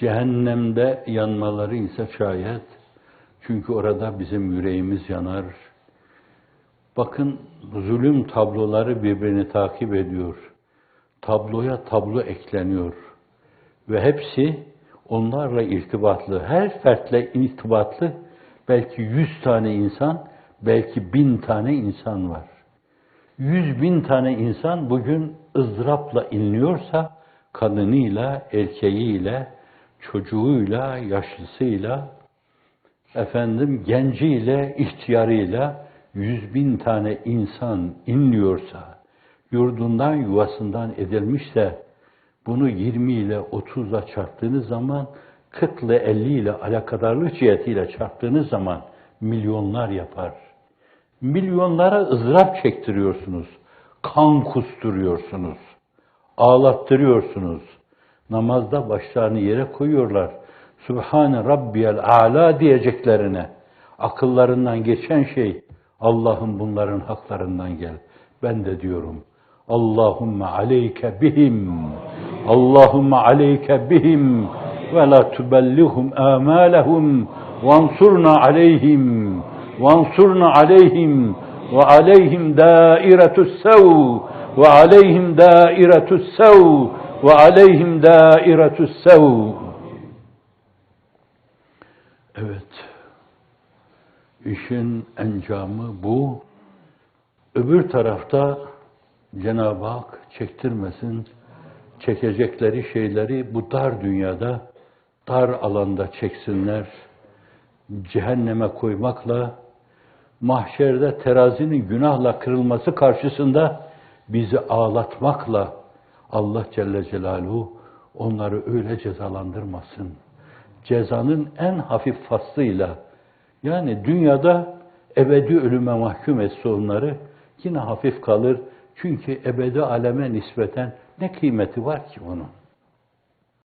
Cehennemde yanmaları ise şayet. Çünkü orada bizim yüreğimiz yanar. Bakın zulüm tabloları birbirini takip ediyor. Tabloya tablo ekleniyor. Ve hepsi onlarla irtibatlı. Her fertle irtibatlı belki yüz tane insan, belki bin tane insan var. Yüz bin tane insan bugün ızdırapla inliyorsa, kadınıyla, erkeğiyle, çocuğuyla, yaşlısıyla, efendim genciyle, ihtiyarıyla yüz bin tane insan inliyorsa, yurdundan, yuvasından edilmişse, bunu 20 ile 30'la çarptığınız zaman, 40 ile 50 ile alakadarlık cihetiyle çarptığınız zaman milyonlar yapar. Milyonlara ızdırap çektiriyorsunuz. Kan kusturuyorsunuz. Ağlattırıyorsunuz. Namazda başlarını yere koyuyorlar. Sübhane Rabbiyel A'la diyeceklerine. Akıllarından geçen şey Allah'ım bunların haklarından gel. Ben de diyorum. Allahümme aleyke bihim. Allahümme aleyke bihim. Ve la tubellihum amalehum. Vansurna aleyhim. Vansurna aleyhim. Ve aleyhim dairetus sev. Ve aleyhim dairetus sev. Ve aleyhim dairetus sev. Evet. İşin encamı bu. Öbür tarafta Cenab-ı Hak çektirmesin, çekecekleri şeyleri bu dar dünyada, dar alanda çeksinler. Cehenneme koymakla, mahşerde terazinin günahla kırılması karşısında bizi ağlatmakla Allah Celle Celaluhu onları öyle cezalandırmasın. Cezanın en hafif faslıyla, yani dünyada ebedi ölüme mahkum etse onları, yine hafif kalır. Çünkü ebedi aleme nispeten ne kıymeti var ki onun?